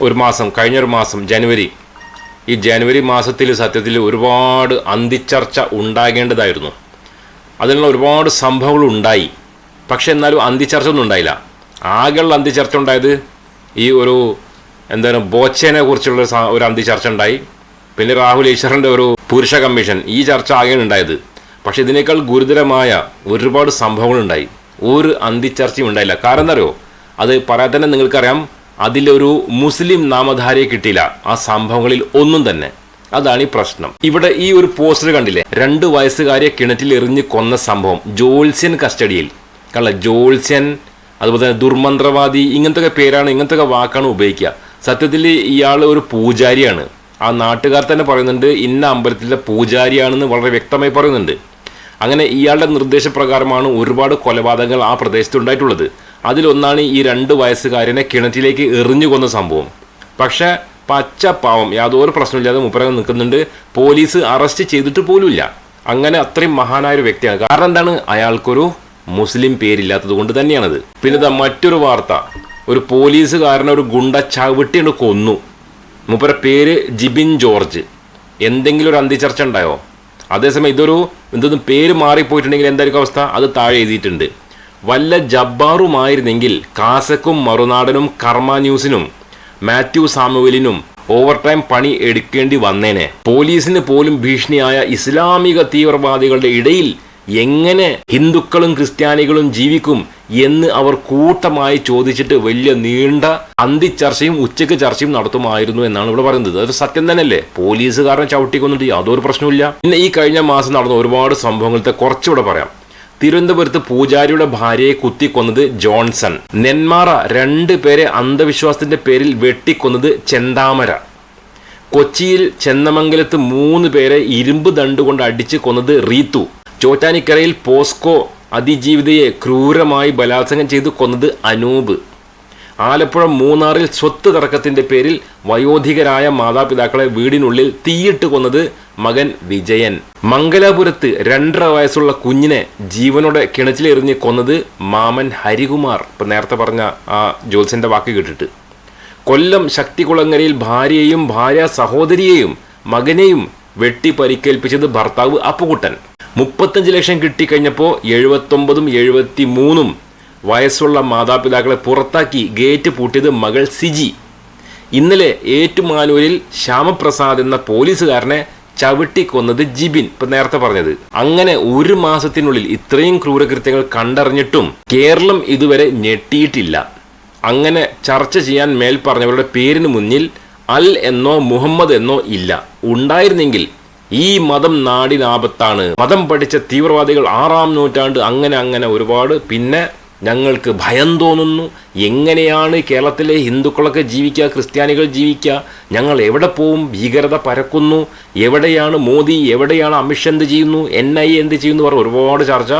ഒരു മാസം കഴിഞ്ഞൊരു മാസം ജനുവരി. ഈ ജനുവരി മാസത്തിൽ സത്യത്തിൽ ഒരുപാട് അന്തിച്ചർച്ച ഉണ്ടാകേണ്ടതായിരുന്നു. അതിനുള്ള ഒരുപാട് സംഭവങ്ങൾ ഉണ്ടായി. പക്ഷെ എന്നാലും അന്തിച്ചർച്ച ഒന്നും ഉണ്ടായില്ല. ആകെയുള്ള അന്തിച്ചർച്ച ഉണ്ടായത് ഈ ഒരു എന്താണ് ബോച്ചേനെ കുറിച്ചുള്ള ഒരു അന്തിച്ചർച്ച ഉണ്ടായി. പിന്നെ രാഹുൽ ഈശ്വറിന്റെ ഒരു പുരുഷ കമ്മീഷൻ ഈ ചർച്ച ആകെയാണ് ഉണ്ടായത്. പക്ഷെ ഇതിനേക്കാൾ ഗുരുതരമായ ഒരുപാട് സംഭവങ്ങളുണ്ടായി ഒരു അന്തിച്ചർച്ചയും ഉണ്ടായില്ല. കാരണം എന്താ അറിയോ? അത് പറയാൻ തന്നെ നിങ്ങൾക്കറിയാം. അതിലൊരു മുസ്ലിം നാമധാരിയെ കിട്ടിയില്ല. ആ സംഭവങ്ങളിൽ ഒന്നും തന്നെ. അതാണ് ഈ പ്രശ്നം. ഇവിടെ ഈ ഒരു പോസ്റ്റർ കണ്ടില്ലേ? രണ്ട് വയസ്സുകാരിയെ കിണറ്റിൽ എറിഞ്ഞ് കൊന്ന സംഭവം. ജോൾസ്യൻ കസ്റ്റഡിയിൽ. കള്ള ജോൾസ്യൻ അതുപോലെ തന്നെ ദുർമന്ത്രവാദി ഇങ്ങനത്തെ പേരാണ് ഇങ്ങനത്തെ വാക്കാണ് ഉപയോഗിക്കുക. സത്യത്തിൽ ഇയാൾ ഒരു പൂജാരിയാണ്. ആ നാട്ടുകാർ തന്നെ പറയുന്നുണ്ട് ഇന്ന അമ്പലത്തിലെ പൂജാരിയാണെന്ന് വളരെ വ്യക്തമായി പറയുന്നുണ്ട്. അങ്ങനെ ഇയാളുടെ നിർദ്ദേശപ്രകാരമാണ് ഒരുപാട് കൊലപാതകങ്ങൾ ആ പ്രദേശത്ത് ഉണ്ടായിട്ടുള്ളത്. അതിലൊന്നാണ് ഈ രണ്ട് വയസ്സുകാരനെ കിണറ്റിലേക്ക് എറിഞ്ഞു കൊന്ന സംഭവം. പക്ഷേ പച്ച പാവം യാതൊരു പ്രശ്നമില്ലാതെ മുപ്പരങ്ങ് നിൽക്കുന്നുണ്ട്. പോലീസ് അറസ്റ്റ് ചെയ്തിട്ട് പോലുമില്ല. അങ്ങനെ അത്രയും മഹാനായ ഒരു വ്യക്തിയാണ്. കാരണം എന്താണ്? അയാൾക്കൊരു മുസ്ലിം പേരില്ലാത്തത് കൊണ്ട് തന്നെയാണത്. പിന്നെ മറ്റൊരു വാർത്ത. ഒരു പോലീസുകാരനെ ഒരു ഗുണ്ട ചവിട്ടിയാണ് കൊന്നു. മൂപ്പര പേര് ജിബിൻ ജോർജ്. എന്തെങ്കിലും ഒരു അന്തിച്ചർച്ച ഉണ്ടായോ? അതേസമയം ഇതൊരു എന്തൊന്നും പേര് മാറിപ്പോയിട്ടുണ്ടെങ്കിൽ എന്തായിരിക്കും അവസ്ഥ? അത് താഴെ എഴുതിയിട്ടുണ്ട്. വല്ല ജബ്ബാറുമായിരുന്നെങ്കിൽ കാസക്കും മറുനാടനും കർമ്മ ന്യൂസിനും മാത്യു സാമുവലിനും ഓവർ ടൈം പണി എടുക്കേണ്ടി വന്നേനെ. പോലീസിന് പോലും ഭീഷണിയായ ഇസ്ലാമിക തീവ്രവാദികളുടെ ഇടയിൽ എങ്ങനെ ഹിന്ദുക്കളും ക്രിസ്ത്യാനികളും ജീവിക്കും എന്ന് അവർ കൂട്ടമായി ചോദിച്ചിട്ട് വലിയ നീണ്ട അന്തി ചർച്ചയും ഉച്ചയ്ക്ക് ചർച്ചയും നടത്തുമായിരുന്നു എന്നാണ് ഇവിടെ പറയുന്നത്. അതൊരു സത്യം തന്നെയല്ലേ? പോലീസുകാരനെ ചവിട്ടിക്കൊന്നിട്ട് യാതൊരു പ്രശ്നമില്ല പിന്നെ ഈ കഴിഞ്ഞ മാസം നടന്ന ഒരുപാട് സംഭവങ്ങളത്തെ കുറച്ചുകൂടെ പറയാം. തിരുവനന്തപുരത്ത് പൂജാരിയുടെ ഭാര്യയെ കുത്തിക്കൊന്നത് ജോൺസൺ. നെന്മാറ രണ്ട് പേരെ അന്ധവിശ്വാസത്തിന്റെ പേരിൽ വെട്ടിക്കൊന്നത് ചെന്താമര. കൊച്ചിയിൽ ചെന്നമംഗലത്ത് മൂന്ന് പേരെ ഇരുമ്പ് ദണ്ട് കൊണ്ട് അടിച്ച് കൊന്നത് റീത്തു. ചോറ്റാനിക്കരയിൽ പോസ്കോ അതിജീവിതയെ ക്രൂരമായി ബലാത്സംഗം ചെയ്ത് കൊന്നത് അനൂപ്. ആലപ്പുഴ മൂന്നാറിൽ സ്വത്ത് തർക്കത്തിന്റെ പേരിൽ വയോധികരായ മാതാപിതാക്കളെ വീടിനുള്ളിൽ തീയിട്ട് കൊന്നത് മകൻ വിജയൻ. മംഗലാപുരത്ത് രണ്ടര വയസ്സുള്ള കുഞ്ഞിനെ ജീവനോടെ കിണച്ചിലെറിഞ്ഞ് കൊന്നത് മാമൻ ഹരികുമാർ. ഇപ്പം നേരത്തെ പറഞ്ഞ ആ ജോത്സ്യന്റെ വാക്ക് കേട്ടിട്ട്. കൊല്ലം ശക്തികുളങ്ങരയിൽ ഭാര്യയെയും ഭാര്യ സഹോദരിയെയും മകനെയും വെട്ടി പരിക്കേൽപ്പിച്ചത് ഭർത്താവ് അപ്പുകുട്ടൻ. മുപ്പത്തഞ്ച് ലക്ഷം കിട്ടിക്കഴിഞ്ഞപ്പോൾ എഴുപത്തൊമ്പതും എഴുപത്തി മൂന്നും വയസ്സുള്ള മാതാപിതാക്കളെ പുറത്താക്കി ഗേറ്റ് പൂട്ടിയത് മകൾ സിജി. ഇന്നലെ ഏറ്റുമാനൂരിൽ ശ്യാമപ്രസാദ് എന്ന പോലീസുകാരനെ ചവിട്ടിക്കൊന്നത് ജിബിൻ ഇപ്പൊ നേരത്തെ പറഞ്ഞത്. അങ്ങനെ ഒരു മാസത്തിനുള്ളിൽ ഇത്രയും ക്രൂരകൃത്യങ്ങൾ കണ്ടറിഞ്ഞിട്ടും കേരളം ഇതുവരെ ഞെട്ടിയിട്ടില്ല. അങ്ങനെ ചർച്ച ചെയ്യാൻ മേൽ പറഞ്ഞവരുടെ പേരിന് മുന്നിൽ അൽ എന്നോ മുഹമ്മദ് എന്നോ ഇല്ല. ഉണ്ടായിരുന്നെങ്കിൽ ഈ മതം നാടിനാപത്താണ്. മതം പഠിച്ച തീവ്രവാദികൾ ആറാം നൂറ്റാണ്ട് അങ്ങനെ അങ്ങനെ ഒരുപാട്. പിന്നെ ഞങ്ങൾക്ക് ഭയം തോന്നുന്നു. എങ്ങനെയാണ് കേരളത്തിലെ ഹിന്ദുക്കളൊക്കെ ജീവിക്കുക ക്രിസ്ത്യാനികൾ ജീവിക്കുക? ഞങ്ങൾ എവിടെ പോവും? ഭീകരത പരക്കുന്നു. എവിടെയാണ് മോദി? എവിടെയാണ് അമിത്ഷാ എന്ത് ചെയ്യുന്നു? എൻ ഐ എന്ത് ചെയ്യുന്നു? പറഞ്ഞ ഒരുപാട് ചർച്ച.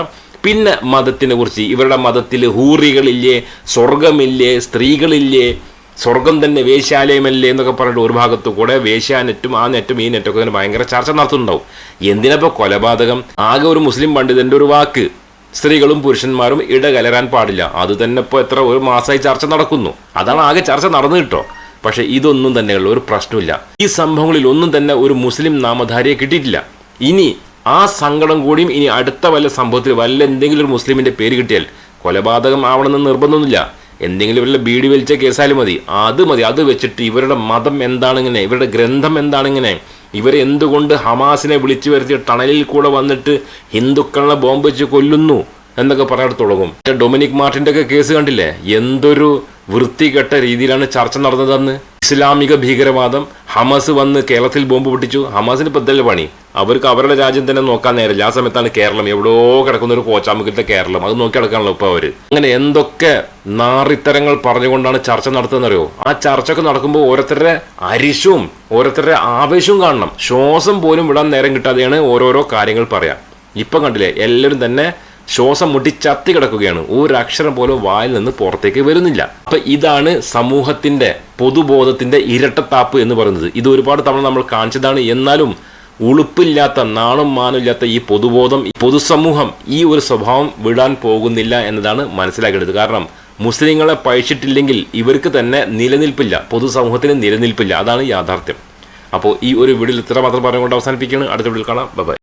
പിന്നെ മതത്തിനെ കുറിച്ച്. ഇവരുടെ മതത്തിൽ ഹൂറികളില്ലേ സ്വർഗമില്ലേ സ്ത്രീകളില്ലേ സ്വർഗം തന്നെ വേശ്യാലയമല്ലേ എന്നൊക്കെ പറഞ്ഞിട്ട് ഒരു ഭാഗത്തു കൂടെ വേശ്യാനെറ്റും ആ നെറ്റും ഈ നെറ്റൊക്കെ ഭയങ്കര ചർച്ച നടത്തുന്നുണ്ടാവും. എന്തിനപ്പോൾ കൊലപാതകം? ആകെ ഒരു മുസ്ലിം പണ്ഡിതന്റെ ഒരു വാക്ക്. സ്ത്രീകളും പുരുഷന്മാരും ഇടകലരാൻ പാടില്ല. അത് തന്നെ ഇപ്പോൾ എത്ര ഒരു മാസമായി ചർച്ച നടക്കുന്നു. അതാണ് ആകെ ചർച്ച നടന്നു കിട്ടോ. പക്ഷെ ഇതൊന്നും തന്നെയുള്ള ഒരു പ്രശ്നമില്ല. ഈ സംഭവങ്ങളിൽ ഒന്നും തന്നെ ഒരു മുസ്ലിം നാമധാരിയെ കിട്ടിയിട്ടില്ല. ഇനി ആ സങ്കടം കൂടിയും ഇനി അടുത്ത വല്ല സംഭവത്തിൽ വല്ല എന്തെങ്കിലും ഒരു മുസ്ലിമിന്റെ പേര് കിട്ടിയാൽ കൊലപാതകം ആവണമെന്ന് നിർബന്ധമൊന്നുമില്ല. എന്തെങ്കിലും വല്ല ബീഡി വലിച്ച കേസായാലും മതി. അത് മതി. അത് വെച്ചിട്ട് ഇവരുടെ മതം എന്താണിങ്ങനെ ഇവരുടെ ഗ്രന്ഥം എന്താണിങ്ങനെ ഇവരെ എന്തുകൊണ്ട് ഹമാസിനെ വിളിച്ചു വരുത്തി ടണലിൽ കൂടെ വന്നിട്ട് ഹിന്ദുക്കളെ ബോംബ് വെച്ച് കൊല്ലുന്നു എന്നൊക്കെ പറയാൻ തുടങ്ങും. ഡൊമിനിക് മാർട്ടിന്റെ ഒക്കെ കേസ് കണ്ടില്ലേ? എന്തൊരു വൃത്തികെട്ട രീതിയിലാണ് ചർച്ച നടന്നതെന്ന് ഇസ്ലാമിക ഭീകരവാദം ഹമാസ് വന്ന് കേരളത്തിൽ ബോംബ് പൊട്ടിച്ചു. ഹമാസിന് ഇപ്പൊ പണി? അവർക്ക് അവരുടെ രാജ്യം തന്നെ നോക്കാൻ നേരില്ല ആ സമയത്താണ് കേരളം എവിടെയോ കിടക്കുന്ന ഒരു കോച്ചാമുഖത്തെ കേരളം. അത് നോക്കി കിടക്കാണല്ലോ ഇപ്പൊ അവർ. അങ്ങനെ എന്തൊക്കെ നാറിത്തരങ്ങൾ പറഞ്ഞുകൊണ്ടാണ് ചർച്ച നടത്തുന്നറിയോ ആ ചർച്ചയൊക്കെ നടക്കുമ്പോൾ ഓരോരുത്തരുടെ അരിശവും ഓരോരുത്തരുടെ ആവേശവും കാണണം. ശ്വാസം പോലും വിടാൻ നേരം കിട്ടാതെയാണ് ഓരോരോ കാര്യങ്ങൾ പറയാം. ഇപ്പം കണ്ടില്ലേ? എല്ലാവരും തന്നെ ശ്വാസം മുട്ടി ചത്തി കിടക്കുകയാണ്. ഒരു അക്ഷരം പോലും വായിൽ നിന്ന് പുറത്തേക്ക് വരുന്നില്ല. അപ്പൊ ഇതാണ് സമൂഹത്തിന്റെ പൊതുബോധത്തിന്റെ ഇരട്ടത്താപ്പ് എന്ന് പറയുന്നത്. ഇത് ഒരുപാട് തവണ നമ്മൾ കാണിച്ചതാണ്. എന്നാലും ഉളുപ്പില്ലാത്ത നാണും മാനുമില്ലാത്ത ഈ പൊതുബോധം പൊതുസമൂഹം ഈ ഒരു സ്വഭാവം വിടാൻ പോകുന്നില്ല എന്നതാണ് മനസ്സിലാക്കേണ്ടത്. കാരണം മുസ്ലിങ്ങളെ പഴിച്ചിട്ടില്ലെങ്കിൽ ഇവർക്ക് തന്നെ നിലനിൽപ്പില്ല. പൊതുസമൂഹത്തിന് നിലനിൽപ്പില്ല. അതാണ് യാഥാർത്ഥ്യം. അപ്പോൾ ഈ ഒരു വീഡിയോയിൽ ഇത്ര മാത്രം പറഞ്ഞുകൊണ്ട് അവസാനിപ്പിക്കുകയാണ്. അടുത്ത വീഡിയോയിൽ കാണാം. ബൈ.